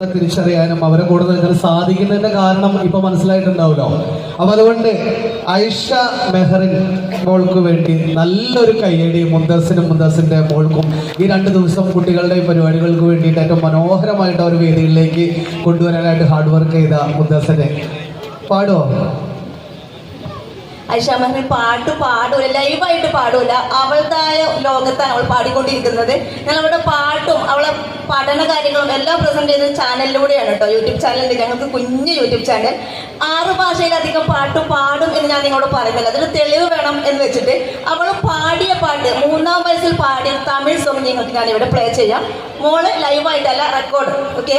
തിരിച്ചറിയാനും അവരെ കൂടെ നിൽക്കാൻ സാധിക്കുന്നതിന്റെ കാരണം ഇപ്പൊ മനസ്സിലായിട്ടുണ്ടാവുമല്ലോ. അപ്പൊ അതുകൊണ്ട് ഐഷ മെഹറിൻ മോൾക്ക് വേണ്ടി നല്ലൊരു കയ്യടി മുന്തസിനും മുന്തസിന്റെ മോൾക്കും ഈ രണ്ട് ദിവസം കുട്ടികളുടെ പരിപാടികൾക്ക് വേണ്ടിയിട്ട് ഏറ്റവും മനോഹരമായിട്ട് അവർ ഒരു വേദികളിലേക്ക് കൊണ്ടുവരാനായിട്ട് ഹാർഡ് വർക്ക് ചെയ്ത മുന്തസിനെ പാടുവോ? ഐഷ പാട്ട് പാടൂല ലൈവായിട്ട് പാടൂല. അവളുടേതായ ലോകത്താണ് അവൾ പാടിക്കൊണ്ടിരിക്കുന്നത്. ഞങ്ങൾ അവളുടെ പാട്ടും അവളെ പഠന കാര്യങ്ങളും എല്ലാം പ്രസന്റ് ചെയ്യുന്ന ചാനലിലൂടെയാണ് കേട്ടോ യൂട്യൂബ് ചാനലിൽ ഞങ്ങൾക്ക് കുഞ്ഞ് യൂട്യൂബ് ചാനൽ ആറ് ഭാഷയിലധികം പാട്ടും പാടും എന്ന് ഞാൻ നിങ്ങളോട് പറയുന്നില്ല. അതിന് തെളിവ് വേണം എന്ന് വെച്ചിട്ട് അവൾ പാടിയ പാട്ട് മൂന്നാം വയസ്സിൽ പാടിയ തമിഴ് സോങ് നിങ്ങൾക്ക് ഞാൻ ഇവിടെ പ്ലേ ചെയ്യാം. മോൾ ലൈവായിട്ടല്ല റെക്കോർഡ് ഓക്കെ